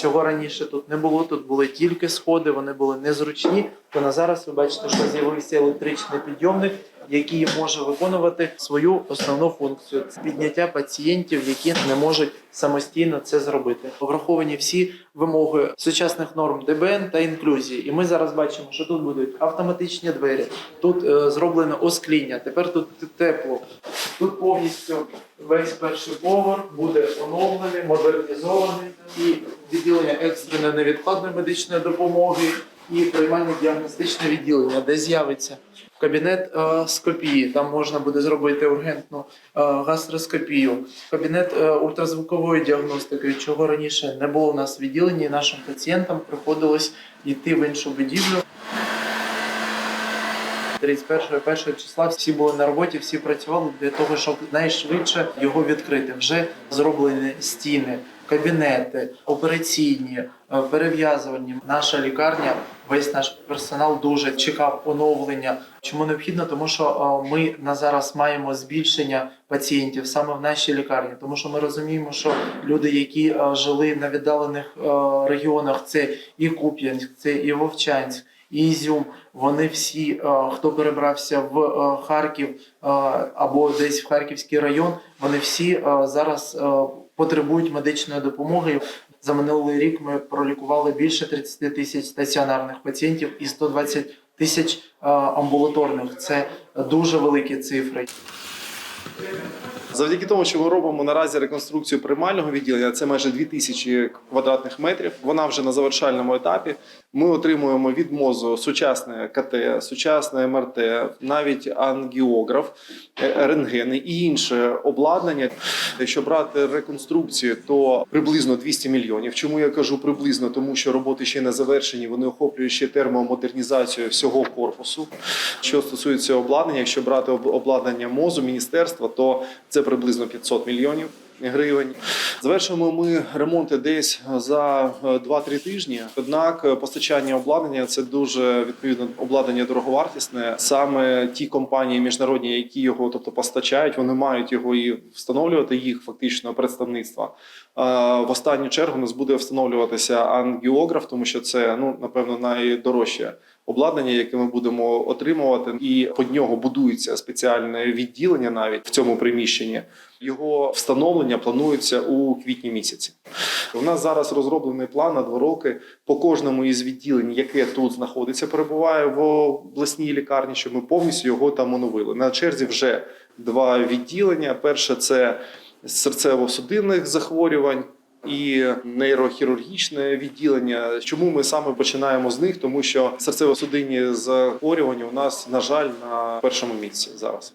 Цього раніше тут не було. Тут були тільки сходи, вони були незручні. То на зараз ви бачите, що з'явився електричний підйомник, який може виконувати свою основну функцію підняття пацієнтів, які не можуть самостійно це зробити. Враховані всі вимоги сучасних норм ДБН та інклюзії. І ми зараз бачимо, що тут будуть автоматичні двері, тут е, зроблено оскління. Тепер тут тепло. Тут повністю весь перший поверх буде оновлений, модернізований і відділення екстреної невідкладної медичної допомоги і приймальне діагностичне відділення, де з'явиться кабінет е, скопії. Там можна буде зробити ургентну е, гастроскопію, кабінет е, ультразвукової діагностики, чого раніше не було у нас в відділенні. Нашим пацієнтам приходилось йти в іншу будівлю. 31 1 числа всі були на роботі, всі працювали для того, щоб найшвидше його відкрити. Вже зроблені стіни, кабінети, операційні, е, перев'язувані. Наша лікарня, весь наш персонал дуже чекав оновлення. Чому необхідно? Тому що е, ми на зараз маємо збільшення пацієнтів саме в нашій лікарні, тому що ми розуміємо, що люди, які е, жили на віддалених регіонах, це і Куп'янськ, це і Вовчанськ. Ізюм, вони всі, е, хто перебрався в е, Харків е, або десь в Харківський район, вони всі зараз потребують медичної допомоги. За минулий рік ми пролікували більше 30 тисяч стаціонарних пацієнтів і 120 тисяч амбулаторних. Це дуже великі цифри. Завдяки тому, що ми робимо наразі реконструкцію приймального відділення, це майже 2000 квадратних метрів. Вона вже на завершальному етапі. Ми отримуємо від мозу сучасне КТ, сучасне МРТ, навіть ангіограф, е, рентгени і інше обладнання. Якщо брати реконструкцію, то приблизно 200 мільйонів. Чому я кажу приблизно? Тому що роботи ще не завершені. Вони охоплюють ще термомодернізацію всього корпусу. Що стосується обладнання, якщо брати об- обладнання мозу міністерства, то це приблизно 500 мільйонів. Гривень завершуємо ми ремонти десь за е, 2-3 тижні. Однак е, постачання обладнання це дуже відповідно обладнання дороговартісне. Саме ті компанії міжнародні, які його тобто постачають, вони мають його і встановлювати їх фактично представництва. Е, В останню чергу у нас буде встановлюватися ангіограф, тому що це ну напевно найдорожче обладнання, яке ми будемо отримувати, і під нього будується спеціальне відділення навіть в цьому приміщенні. Його встановлення планується у квітні місяці. У нас зараз розроблений план на два роки по кожному із відділень, яке тут знаходиться, перебуває в обласній лікарні, щоб ми повністю його там оновили. На черзі вже два відділення. Перше це серцево-судинних захворювань. І нейрохірургічне відділення. Чому ми саме починаємо з них? Тому що серцево-судинні захворювання у нас, на жаль, на першому місці зараз.